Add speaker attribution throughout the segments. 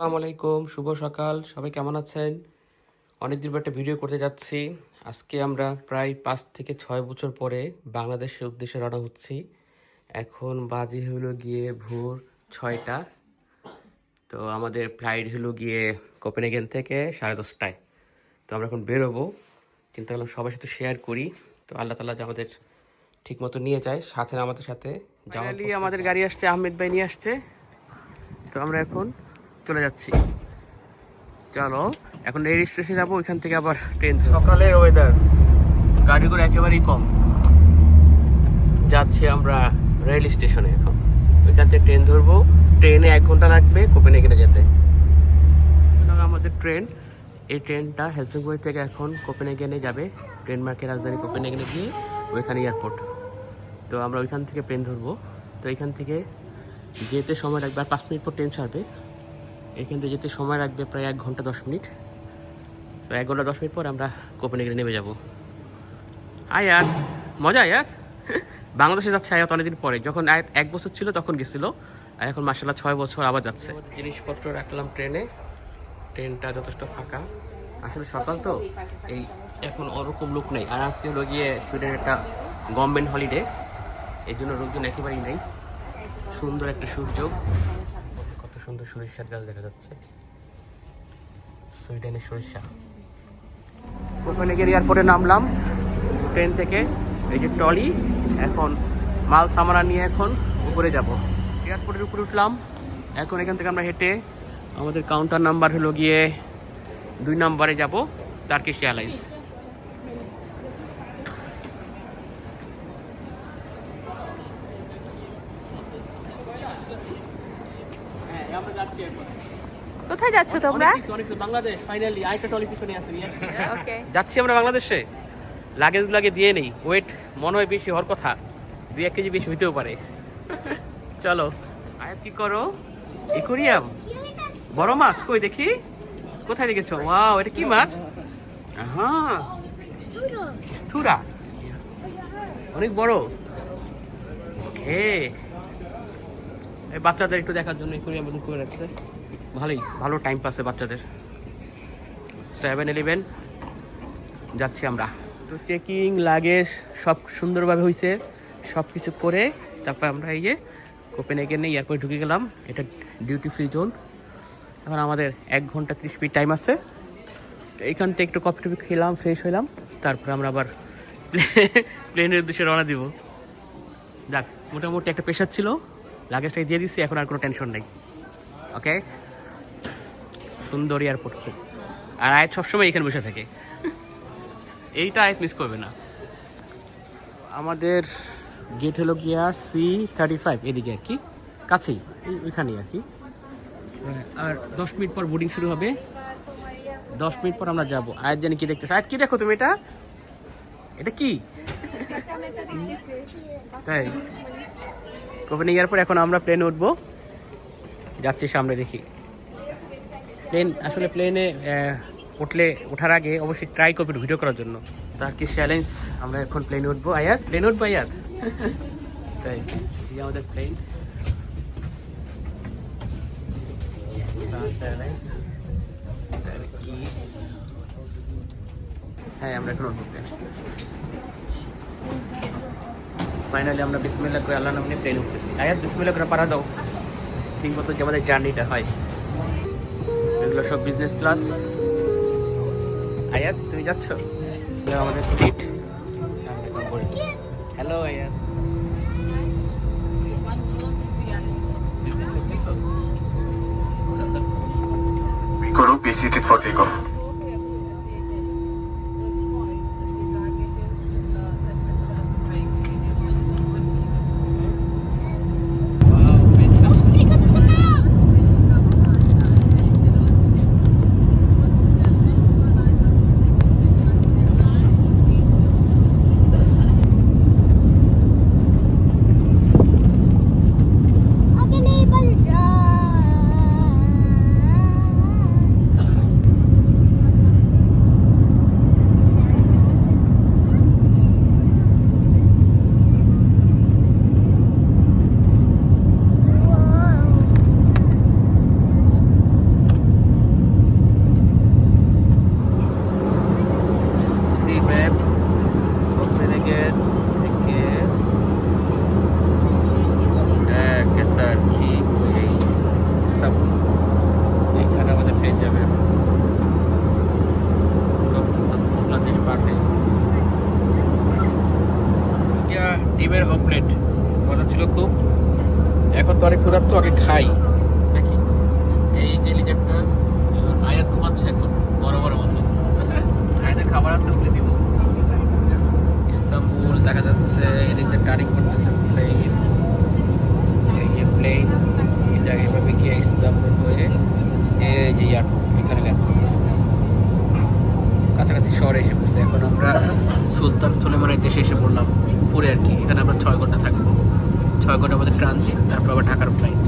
Speaker 1: আসসালামু আলাইকুম শুভ সকাল। সবাই কেমন আছেন? অনেক দিন পর একটা ভিডিও করতে যাচ্ছি। আজকে আমরা প্রায় পাঁচ থেকে ছয় বছর পরে বাংলাদেশের উদ্দেশ্যে রওনা হচ্ছি। এখন বাজে হলো গিয়ে ভোর ছয়টা। তো আমাদের ফ্লাইট হলো গিয়ে কোপেনহেগেন থেকে সাড়ে দশটায়। তো আমরা এখন বেরোবো। চিন্তা করলাম সবার সাথে শেয়ার করি। তো আল্লাহ তালা যে আমাদের ঠিক মতো নিয়ে যায় সাথে আমাদের সাথে আমাদের গাড়ি আসছে আহমেদ ভাই নিয়ে আসছে। তো আমরা এখন চলে যাচ্ছি। চলো, এখন রেল স্টেশনে যাব ওইখান থেকে আবার ট্রেন সকালের ওয়েদার গাড়িগুলো একেবারেই কম। যাচ্ছি আমরা রেল স্টেশনে এখন। ওইখান থেকে ট্রেন ধরবো। ট্রেনে এক ঘণ্টা লাগবে কোপেনে কোপেনহেগেনে যেতে। আমাদের ট্রেন। এই ট্রেনটা হেলসিংবই থেকে এখন কোপেনহেগেনে যাবে। ডেনমার্কের রাজধানী কোপেনে কোপেনহেগেনে গিয়ে ওইখানে এয়ারপোর্ট। তো আমরা ওইখান থেকে ট্রেন ধরবো। তো এইখান থেকে যেতে সময় লাগবে, আর পাঁচ মিনিট পর ট্রেন ছাড়বে। এখান থেকে যেতে সময় লাগবে প্রায় এক ঘণ্টা দশ মিনিট। তো এক ঘণ্টা দশ মিনিট পর আমরা কোপেনহেগেনে নেমে যাব। আয়াত মজা আয়াত? বাংলাদেশে যাচ্ছে আয়াত অনেকদিন পরে। যখন আয়াত এক বছর ছিল তখন গেছিল। আর এখন মাসাল্লাহ ছয় বছর আবার যাচ্ছে। জিনিসপত্র রাখলাম ট্রেনে। ট্রেনটা যথেষ্ট ফাঁকা। আসলে সকাল তো এই এখন ওরকম লোক নেই। আর আজকে হলো গিয়ে সুইডেনের একটা গভর্নমেন্ট হলিডে। এই জন্য লোকজন একেবারেই নেই। সুন্দর একটা সূর্য সুন্দর সরিষার গাছ দেখা যাচ্ছে। সুইডেনের সরিষা। কোপেনহেগেন এয়ারপোর্টে নামলাম। ট্রেন থেকে এই যে টলি এখন মাল সামানা নিয়ে এখন উপরে যাব। এয়ারপোর্টের উপরে উঠলাম। এখন এখান থেকে আমরা হেঁটে আমাদের কাউন্টার নাম্বার হলো গিয়ে দুই নম্বরে যাব টার্কিশ এয়ারলাইন্স হ্যাঁ আমরা যাচ্ছি এখন
Speaker 2: কোথায় যাচ্ছ তোমরা।
Speaker 1: বাংলাদেশ ফাইনালি আরেকটা টলি পিছনে আছে
Speaker 2: ওকে
Speaker 1: যাচ্ছি আমরা বাংলাদেশে। লাগেজ লাগে দিয়ে নেই। ওয়েট মনে হয় বেশি হওয়ার কথা। দুই এক কেজি বেশি হইতেও পারে। চলো। আয়াত কি করো? ইকুরিয়াম বড় মাছ? কই দেখি? কোথায় দেখেছ? ওয়াও এটা কি মাছ? হ্যাঁ স্থুরা অনেক বড়। ওকে এই বাচ্চাদের একটু দেখার জন্য ইকুরিয়াম করে রাখছে। ভালোই, ভালো টাইম পাসে বাচ্চাদের। সেভেন ইলেভেন যাচ্ছি আমরা। তো চেকিং লাগেজ সব সুন্দরভাবে হয়েছে সব কিছু করে তারপর আমরা এই যে কোপেনহেগেনে এয়ারপোর্টে ঢুকে গেলাম। এটা ডিউটি ফ্রি জোন এখন আমাদের এক ঘণ্টা ত্রিশ মিনিট টাইম আছে। তো এইখান থেকে একটু কফি টফি খেলাম ফ্রেশ হইলাম। তারপর আমরা আবার প্লেনের উদ্দেশ্যে রওনা দিব। যাক, মোটামুটি একটা প্রেশার ছিল। লাগেজটাকে দিয়ে দিচ্ছি এখন আর কোনো টেনশন নেই। ওকে সুন্দর এয়ারপোর্ট খুব আর আয়াত সবসময় এখানে বসে থাকে। এইটা আয়াত মিস করবে না। আমাদের গেট হলো গিয়া সি থার্টি ফাইভ এদিকে আর কি। কাছেই ওইখানেই আর কি। আর দশ মিনিট পর বোর্ডিং শুরু হবে। দশ মিনিট পর আমরা যাব। আয়াত জানি কি দেখতেছে। আয়াত, কি দেখো তুমি এটা? এটা কি? তাই। কোপেনিং এয়ারপোর্ট? এখন আমরা প্লেনে উঠবো। যাচ্ছি সামনে দেখি। প্লেন আসলে প্লেনে উঠলে ওঠার আগে অবশ্যই ট্রাই করবেন ভিডিও করার জন্য। তার কি চ্যালেঞ্জ আমরা এখন প্লেনে উঠবো। আয়াত? প্লেন উঠবো আয়াত? তাই আমাদের প্লেন হ্যাঁ আমরা এখন উঠবো প্লেন ফাইনালি আমরা বিসমিল্লা করে আল্লাহ নামে প্লেন উঠতেছি। আয়াত বিসমিল্লা করে পারা দাও। ঠিক মতো যে আমাদের জার্নিটা হয়? এগুলো সব বিজনেস ক্লাস আয়াত, তুমি যাচ্ছ? আমাদের seat hello Ayat.
Speaker 3: Group is seated for takeoff.
Speaker 1: ডিমের অমলেট। মজা ছিল খুব। এখন তো অনেক ক্ষুধার্ত আগে খাই। নাকি? এই যে লিজারটা আয়াত ঘুমাচ্ছে এখন, বড় বড় মতো আয়াতের খাবার আছে, উঠে দিব। ইস্তাম্বুল, দেখা যাচ্ছে এদিকে টারিং করতেছে প্লেন। এই যে প্লেন, এটা এভাবে গিয়ে ইস্তাম্বুল হয়ে, এই যে এয়ারপোর্ট এখানে কাছাকাছি শহরে এসে পড়ছে। এখন আমরা সুলতান সুলেমানের দেশে এসে পড়লাম। উপরে আর কি। এখানে আমরা ছয় ঘণ্টা থাকব। ছয় ঘণ্টার মধ্যে ট্রানজিট, তারপর আবার ঢাকার ফ্লাইট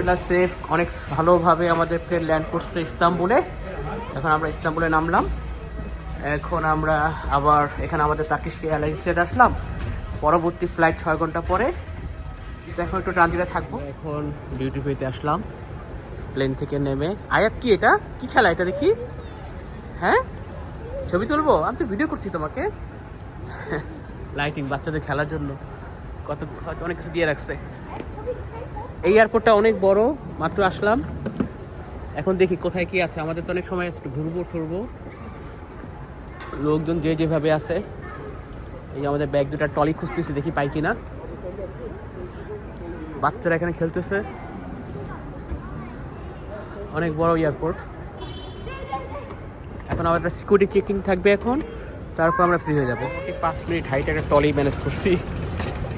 Speaker 1: আলহামদুলিল্লাহ সেফ অনেক ভালোভাবে আমাদের প্লেন ল্যান্ড করছে ইস্তাম্বুলে। এখন আমরা ইস্তাম্বুলে নামলাম। এখন আমরা আবার এখানে আমাদের তাকিশ এয়ারলাইন্সে আসলাম। পরবর্তী ফ্লাইট ছয় ঘণ্টা পরে। এখন একটু ট্রানজিটে থাকব। এখন ডিউটি পেতে আসলাম। প্লেন থেকে নেমে। আয়াত কি এটা? কি খেলা এটা দেখি? হ্যাঁ? ছবি তুলবো? আমি তো ভিডিও করছি তোমাকে। লাইটিং বাচ্চাদের খেলার জন্য। কত অনেক কিছু দিয়ে রাখছে। এই এয়ারপোর্টটা অনেক বড়, মাত্র আসলাম। এখন দেখি কোথায় কি আছে। আমাদের তো অনেক সময় ঘুরবো ঠুরবো লোকজন যে যেভাবে আছে, এই আমাদের ব্যাগ দুটা টলি খুঁজতেছি, দেখি পাই কিনা। বাচ্চারা এখানে খেলতেছে। অনেক বড় এয়ারপোর্ট এখন আমার একটা সিকিউরিটি চেকিং থাকবে এখন। তারপর আমরা ফ্রি হয়ে যাব। পাঁচ মিনিট হাইট একটা টলি ম্যানেজ করছি।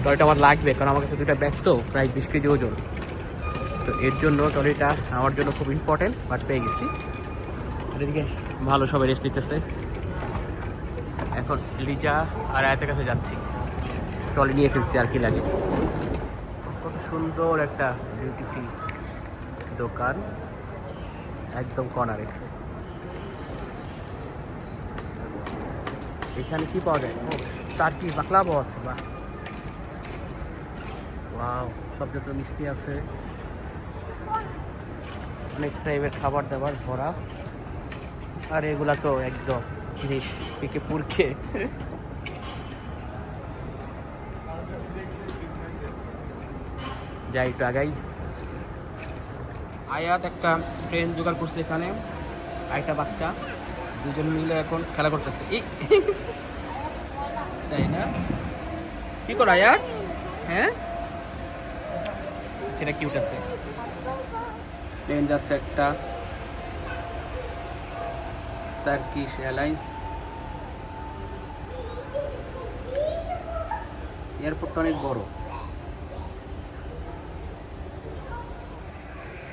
Speaker 1: টলিটা আমার লাগবে, কারণ আমার কাছে দুটা ব্যাগ তো, প্রায় বিশ কেজি ওজন। তো এর জন্য টলিটা আমার জন্য খুব ইম্পর্টেন্ট বাট পেয়ে গেছি। এদিকে ভালো সবাই রেস্ট নিতেছে। এখন লিজা আর আয়তের কাছে যাচ্ছি। টলি নিয়ে ফেলছি আর কি লাগে। কত সুন্দর একটা বিউটিফুল দোকান। একদম কর্নারে এখানে কি পাওয়া যায়? চারটি বাকলাবো আছে বা ওয়াও, সব যত মিষ্টি আছে। অনেক টাইপের খাবার দাবার ভরা। আর এগুলা তো একদম জিনিস পিকে পুরকে। যাই একটু আগাই। আয়াত একটা ট্রেন জোগাড় করছে এখানে আর একটা বাচ্চা। দুজন মিলে এখন খেলা করতেছে। তাই না? কি করো আয়াত? হ্যাঁ? সেটা কিউট আছে। ট্রেন যাচ্ছে একটা টার্কিশ এয়ারলাইন্স এয়ারপোর্টটা অনেক বড়।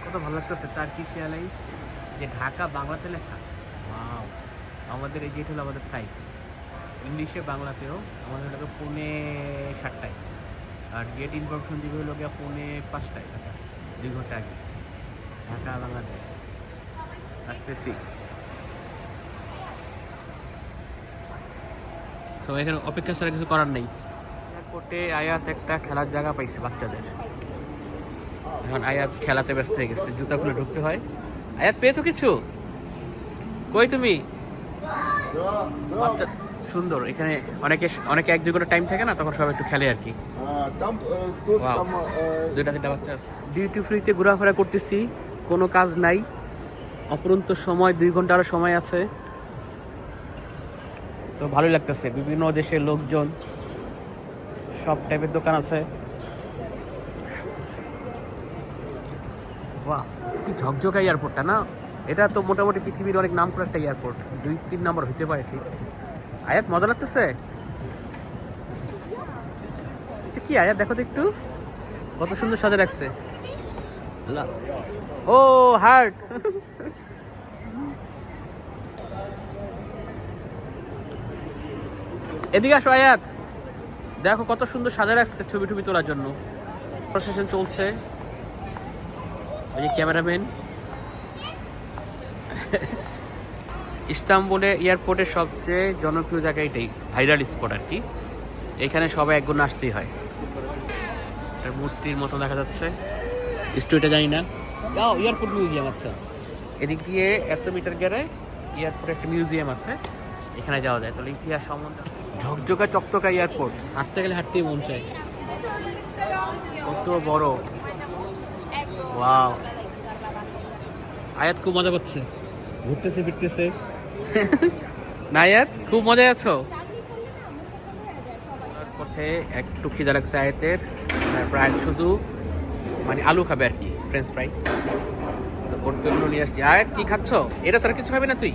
Speaker 1: কত ভালো লাগতেছে টার্কিশ এয়ারলাইন্স যে ঢাকা বাংলাতে লেখা! আমাদের এই যেটা হলো আমাদের ফ্লাইট ইংলিশে বাংলাতেও। আমাদের গিয়ে পৌনে সাতটায়। আর গেট ইনফরমেশন দিবে হলো গিয়ে পৌনে পাঁচটায় ঢাকা দুই ঘণ্টা আগে। ঢাকা বাংলাদেশ। আসতেছি। সো এখানে অপেক্ষা ছাড়া কিছু করার নেই। এয়ারপোর্টে আয়াত একটা খেলার জায়গা পাইছে বাচ্চাদের। এখন আয়াত খেলাতে ব্যস্ত হয়ে গেছে জুতা খুলে ঢুকতে হয়। আয়াত পেয়েছ কিছু? কই তুমি? সুন্দর এখানে অনেকে অনেকে এক দুই ঘণ্টা টাইম থাকে না তখন সবাই একটু খেলে আর কি।
Speaker 4: Там э, тут
Speaker 1: Вау.
Speaker 4: там э,
Speaker 1: দুইটা তিনটা বাচ্চা আছে ডিউটি ফ্রিতে ঘোরাফেরা করতেছি কোনো কাজ নাই অপরন্ত সময় দুই ঘন্টা আরও সময় আছে তো ভালোই লাগতেছে বিভিন্ন দেশের লোকজন সব টাইপের দোকান আছে বাহ কি ঝকঝকা এয়ারপোর্টটা না এটা তো মোটামুটি পৃথিবীর অনেক নাম করা একটা এয়ারপোর্ট দুই তিন নম্বর হইতে পারে ঠিক আয়াত মজা লাগতেছে এটা কি আয়াত? দেখো তো একটু। কত সুন্দর সাজে রাখছে। ও হার্ট। এদিকে আসো আয়াত। দেখো কত সুন্দর সাজা রাখছে ছবি টবি তোলার জন্য। প্রসেশন চলছে। ওই যে ক্যামেরাম্যান। ইস্তাম্বুলে এয়ারপোর্টের সবচেয়ে জনপ্রিয় জায়গা এটাই ভাইরাল স্পট আর কি। এখানে সবাই একগুণ আসতেই হয়। একটা মূর্তির মতো দেখা যাচ্ছে। স্টোরিটা জানি না। যাও এয়ারপোর্ট মিউজিয়াম আচ্ছা এদিক দিয়ে এত মিটার গেলে এয়ারপোর্টে একটা মিউজিয়াম আছে। এখানে যাওয়া যায়। তাহলে ইতিহাস সম্বন্ধে ঝকঝকা চকচকা এয়ারপোর্ট। হাঁটতে গেলে হাঁটতেই মন চায়। কত বড়। ওয়াও। আয়াত খুব মজা করছে ঘুরতেছে ফিরতেছে। না আয়াত খুব মজায় আছো? পথে একটু খিদা লাগছে আয়াতের। তারপর আয়াত শুধু মানে আলু খাবে আর কি ফ্রেঞ্চ ফ্রাই তো পর্তুগুলো নিয়ে আসছি। আর কি খাচ্ছ? এটা ছাড়া কিছু খাবি না তুই?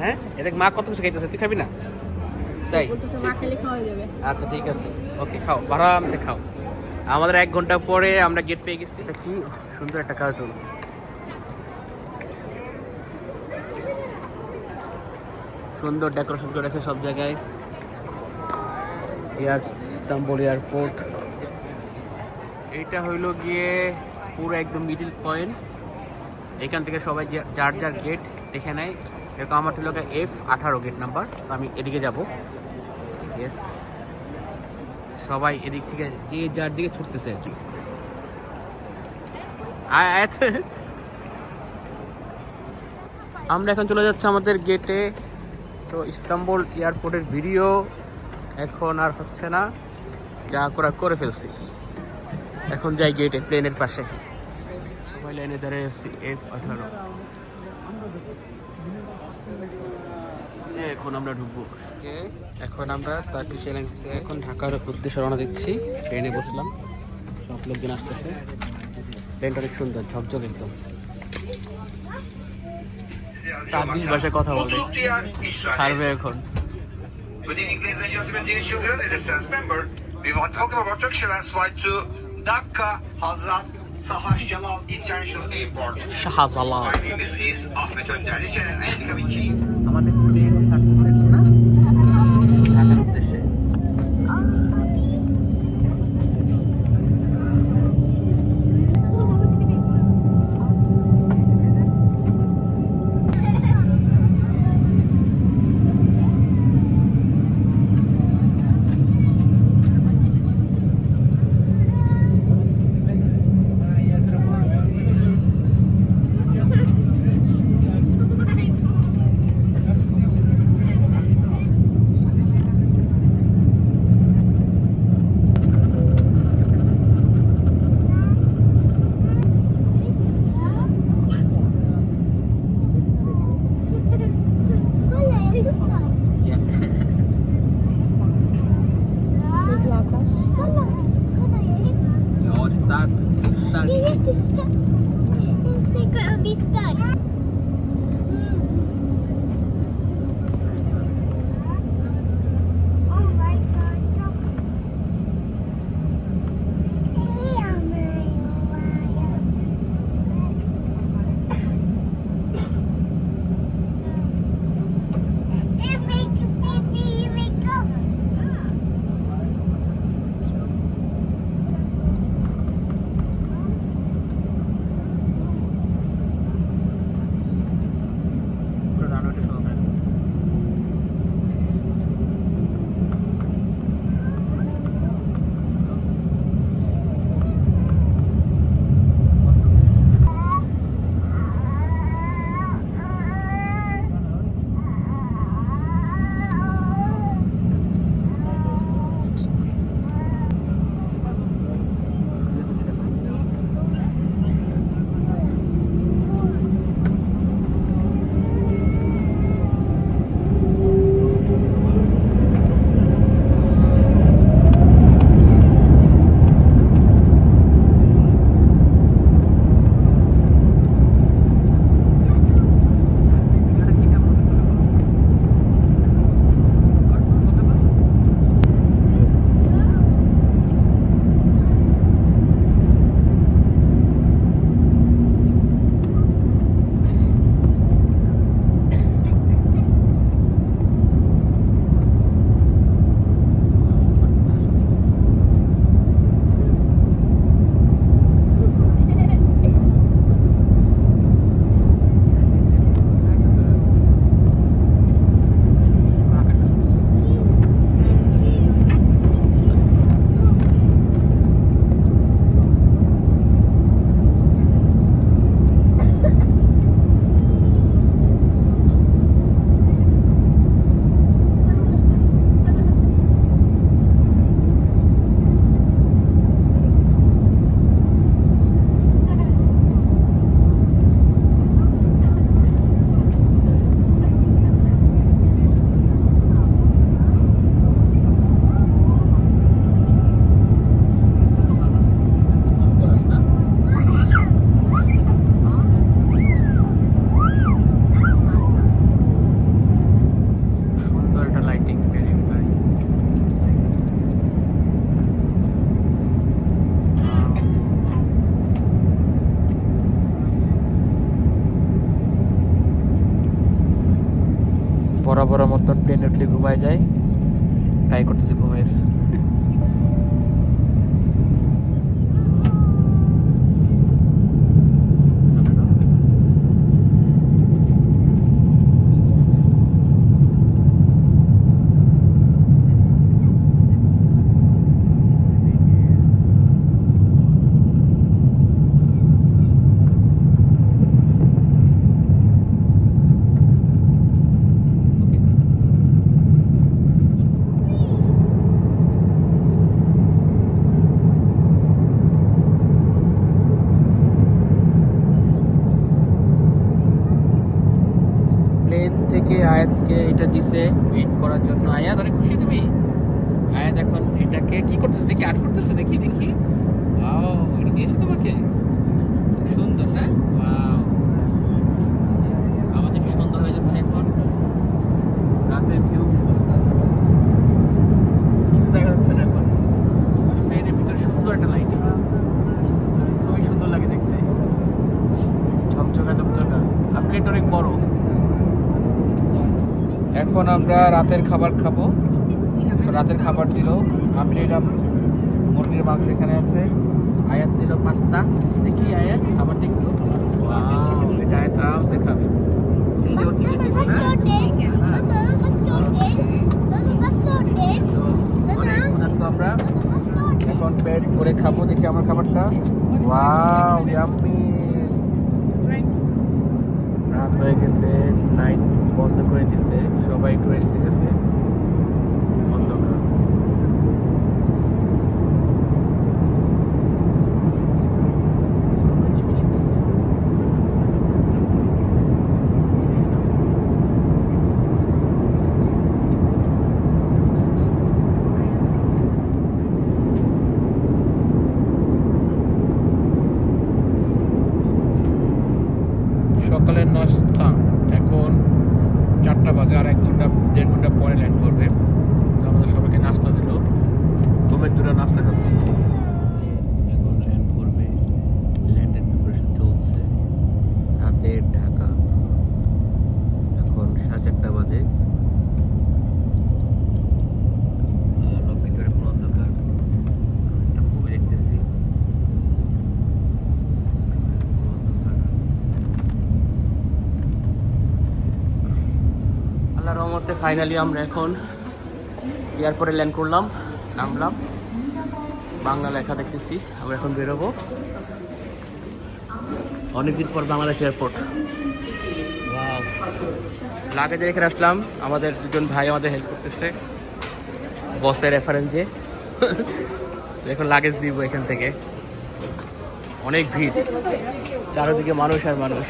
Speaker 1: হ্যাঁ? এটা মা কত কিছু খাইতেছে তুই খাবি না? তাই? আচ্ছা ঠিক আছে। ওকে খাও আরামসে খাও। আমাদের এক ঘণ্টা পরে আমরা গেট পেয়ে গেছি। এটা কি সুন্দর একটা কার্টুন সুন্দর ডেকোরেশন করেছে সব জায়গায়। Air Istanbul airport. এইটা হইল গিয়ে পুরো একদম মিডিল পয়েন্ট এখান থেকে সবাই যার যার গেট দেখে নেয়। এরকম আমার হলো এফ আঠারো গেট নাম্বার আমি এদিকে যাব। ইয়েস সবাই এদিক থেকে যে যার দিকে ছুটতেছে আর কি। আমরা এখন চলে যাচ্ছি আমাদের গেটে তো ইস্তাম্বুল এয়ারপোর্টের ভিডিও এখন আর হচ্ছে না। যা করা করে ফেলছি। এখন যাই গেটে প্লেনের পাশে। সবাই লাইনে দাঁড়িয়ে আছি এফ আঠারো। এখন আমরা ঢুকবো। এখন আমরা টার্কিশ এয়ারলাইন্সে এখন ঢাকার উদ্দেশ্যে রওনা দিচ্ছি। ট্রেনে বসলাম। সব লোকজন আসতেছে। ট্রেনটা অনেক সুন্দর ঝকঝক একদম। টার্কিশ ভাষায় কথা বলে। ছাড়বে এখন।
Speaker 5: Good evening, ladies and gentlemen, dear children. It is member. We want to welcome our Turkish Airlines flight to Dhaka Hazrat Sahash Jalal International Airport.
Speaker 1: Shahjalal
Speaker 5: My name is, Ahmed Ahmet Önder, the General and Cabin Chief.
Speaker 1: আমাদের plane ছাড়তেছে করার জন্য। আয়াত অনেক খুশি তুমি আয়াত এখন এটাকে কি করতেছে দেখি আট করতেছে দেখি দেখি ওয়াও এটা দিয়েছে তোমাকে খুব সুন্দর না ওয়াও আমাদের কি সুন্দর হয়ে যাচ্ছে এখন রাতের ভিউ কিছু দেখা যাচ্ছে না এখন প্লেনের ভিতরে সুন্দর একটা লাইটিং খুবই সুন্দর লাগে দেখতে ঝকঝকা ঝকঝকা আর প্লেট অনেক বড় এখন আমরা রাতের খাবার খাব। রাতের খাবার দিল আমি নিলাম মুরগির মাংস এখানে আছে। আয়াত দিল পাস্তা। দেখি আয়াত, খাবার দেখল। আরামসে খাবে। এই যে চিকেন দিচ্ছে না তো আমরা এখন পেট করে খাব। দেখি আমার খাবারটা। ওয়াও রাত হয়ে গেছে নাইট বন্ধ করে দিছে সবাই একটু রেস্ট নিতেছে অন্ধকার সবাই টিভি দেখতেছে যাচ্ছি এখন ল্যান্ড করবে ল্যান্ডের প্রিপারেশন চলছে রাতের ঢাকা এখন সাড়ে চারটা বাজে আলো ভিতরে পুরো অন্ধকার একটা মুভি দেখতেছি পুরো অন্ধকার। আল্লাহ রহমতে ফাইনালি আমরা এখন এয়ারপোর্টে ল্যান্ড করলাম, নামলাম। বাংলা লেখা দেখতেছি, আমরা এখন বেরোবো। অনেকদিন পর বাংলাদেশ এয়ারপোর্ট লাগেজে রেখে আসলাম। আমাদের দুজন ভাই আমাদের হেল্প করতেছে। বসের রেফারেন্সে এখন লাগেজ দিব এখান থেকে। অনেক ভিড়। চারিদিকে মানুষ আর মানুষ।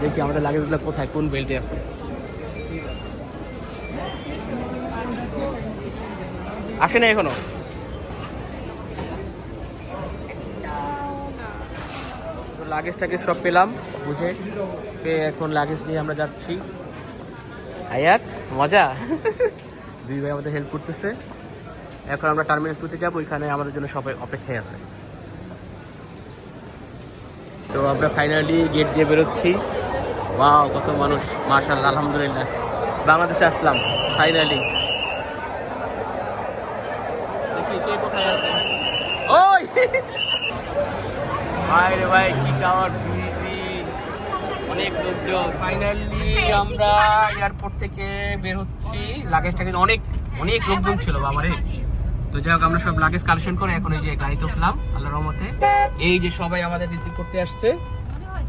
Speaker 1: দেখি আমাদের লাগেজগুলো কোথায়, কোন বেল্টে আছে। আসে না এখনও লাগেজ টাগেজ সব পেলাম, বুঝে পেয়ে এখন লাগেজ নিয়ে আমরা যাচ্ছি। আয়াত, মজা? দুই ভাই আমাদের হেল্প করতেছে। এখন আমরা টার্মিনাল টুতে যাব ওইখানে আমাদের জন্য সবাই অপেক্ষায় আছে। তো আমরা ফাইনালি গেট দিয়ে বেরোচ্ছি। ওয়াও কত মানুষ। মার্শাল্লাহ আলহামদুলিল্লাহ। বাংলাদেশে আসলাম ফাইনালি দেখি কে কোথায় আছে। ওই! ভাই রে ভাই কি বিজি অনেক লোকজন। ফাইনালি আমরা এয়ারপোর্ট থেকে বের হচ্ছি। লাগেজটা কিন্তু অনেক অনেক লোকজন ছিল বাবারে। তো যাই হোক, আমরা সব লাগেজ কালেকশন করে এখন এই যে গাড়িতে উঠলাম, আল্লাহর রহমতে। এই যে সবাই আমাদের রিসিভ করতে আসছে।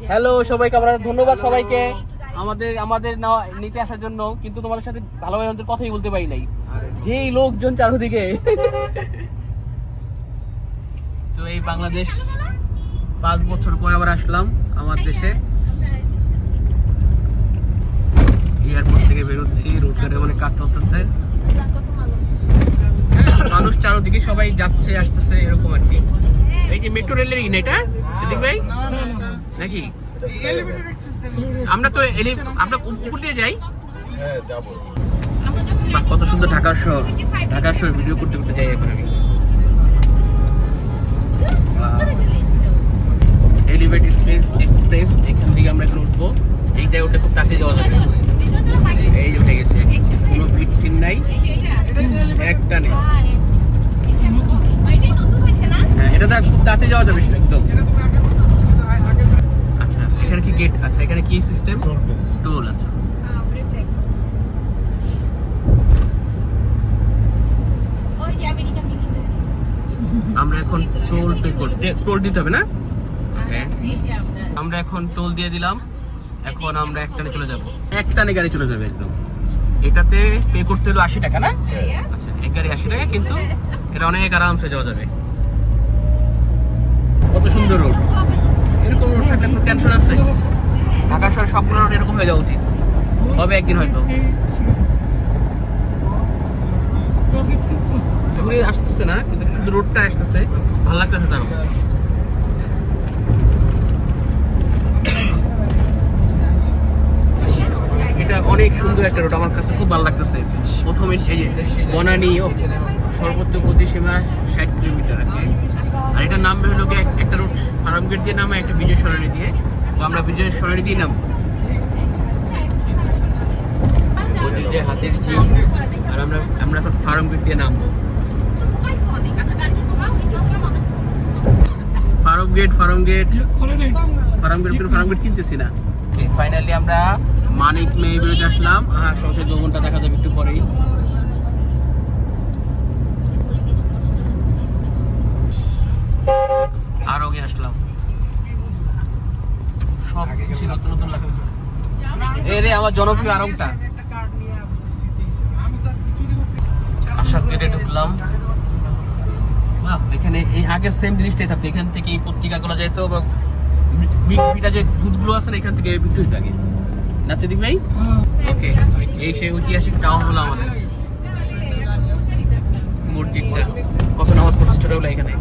Speaker 1: হ্যালো সবাইকে আমরা ধন্যবাদ সবাইকে। আমাদের আমাদের নিতে আসার জন্য, কিন্তু তোমাদের সাথে ভালোভাবে আমাদের কথাই বলতে পারি নাই। যেই লোকজন চারদিকে। তো এই বাংলাদেশ, পাঁচ বছর পর আবার আসলাম আমার দেশে। এয়ারপোর্ট থেকে বেরোচ্ছি রোড ঘাটে অনেক কাজ চলতেছে মানুষ চারদিকে সবাই যাচ্ছে আসতেছে এরকম আর কি। এই যে মেট্রো রেলের ইন এটা? সিদ্দিক ভাই? নাকি? আমরা তো এলি আমরা উপর দিয়ে যাই।
Speaker 4: হ্যাঁ
Speaker 1: কত সুন্দর ঢাকার শহর। ঢাকার শহর ভিডিও করতে করতে যাই এখন আমি। এলিভেট এক্সপ্রেস এক্সপ্রেস এখান থেকে আমরা এখন উঠবো। এইটাই ওটা খুব তাড়াতাড়ি যাওয়া যাবে। এই উঠে গেছে। কোনো ভিড় ফির নাই। একটা নেই। হ্যাঁ এটা তো খুব তাড়াতাড়ি যাওয়া যাবে সেটা একদম। আচ্ছা এখানে কি গেট আচ্ছা এখানে কি সিস্টেম টোল আচ্ছা। আমরা এখন টোল পে করতে টোল দিতে হবে না. আমরা এখন টোল দিয়ে দিলাম। এখন আমরা একটানে চলে যাব। একটানে গাড়ি চলে যাবে একদম। এটাতে পে করতে হলো আশি টাকা না? আচ্ছা এক গাড়ি আশি টাকা কিন্তু এটা অনেক আরামসে যাওয়া যাবে। কত সুন্দর রোড এরকম রোড থাকলে কোনো টেনশন আছে। ঢাকা শহরে সবগুলো রোড এরকম হয়ে যাওয়া উচিত। হবে একদিন হয়তো। ঘুরে আসতেছে না কিন্তু শুধু রোডটা আসতেছে। ভালো লাগতেছে তার এটা অনেক সুন্দর একটা রোড আমার কাছে খুব ভালো লাগতেছে। প্রথমে এই বনানী সর্বোচ্চ গতিসীমা ষাট কিলোমিটার আর এটার নাম হলো একটা রোড ফার্মগেট দিয়ে নামে একটা বিজয় সরণি দিয়ে। তো আমরা বিজয় সরণি দিয়ে নামবো। আমরা আমরা এখন ফার্মগেট দিয়ে নামবো। Farmgate Farmgate. Farmgate Farmgate চিনতেছি না। ফাইনালি আমরা মানিক মেয়ে বেরোতে আসলাম। আর সঙ্গে ভবনটা দেখা যাবে একটু পরেই। আর আগে আসলাম। সব কিছু নতুন নতুন লাগতেছে। এই আমার জনপ্রিয় আরংটা। আশার গেটে ঢুকলাম। এখানে এই আগের সেম জিনিসটাই থাকতো। এখান থেকে পত্রিকাগুলো যেত বা বিক্রিটা যে দুধগুলো আছে না, এখান থেকে বিক্রি আগে। না সিদ্দিক ভাই? ওকে, এই সেই ঐতিহাসিক টাউন হলো আমাদের। মসজিদটা। কত নামাজ পড়ছে ছোটবেলা এখানে.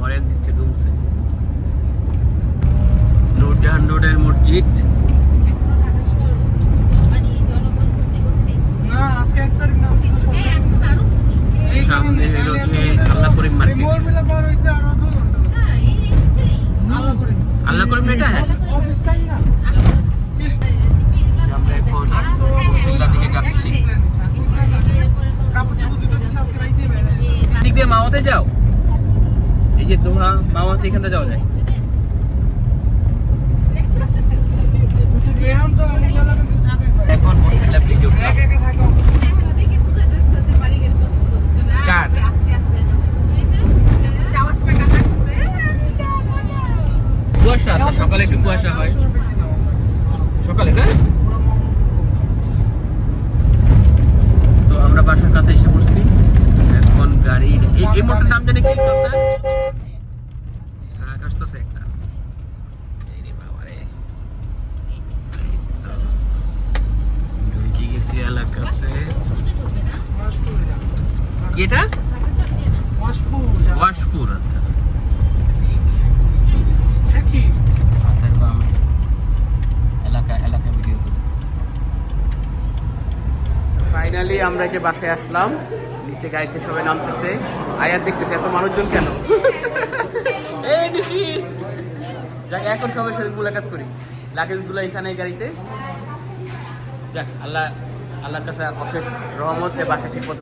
Speaker 1: হরেন দিচ্ছে দুমছে নূরজাহান রোডের মসজিদ। এখানটা যাওয়া যায় এখন বসছিলাম দিকে উঠলাম কার কুয়াশা আচ্ছা সকালে একটু কুয়াশা হয় সকালে না তো আমরা বাসার কাছে এসে পড়ছি এখন গাড়ি এই এই মোটর নাম জানি কি স্যার ট্রাক আসতেছে একটা এই রে বাবা রে। এই তো। ঢুকে গেছি এলাকাতে কি এটা ওয়াশপুর আচ্ছা হাতের বামে এলাকা এলাকা ভিডিও যে বাসে আসলাম। নিচে গাড়িতে সবাই নামতেছে। আয়ার দেখতেছে, এত মানুষজন কেন? যাক, এখন সবার সাথে মুলাকাত করি। লাগেজগুলো এখানে গাড়িতে। যাক, আল্লাহ আল্লাহর কাছে অশেষ রহমত, সে বাসা ঠিক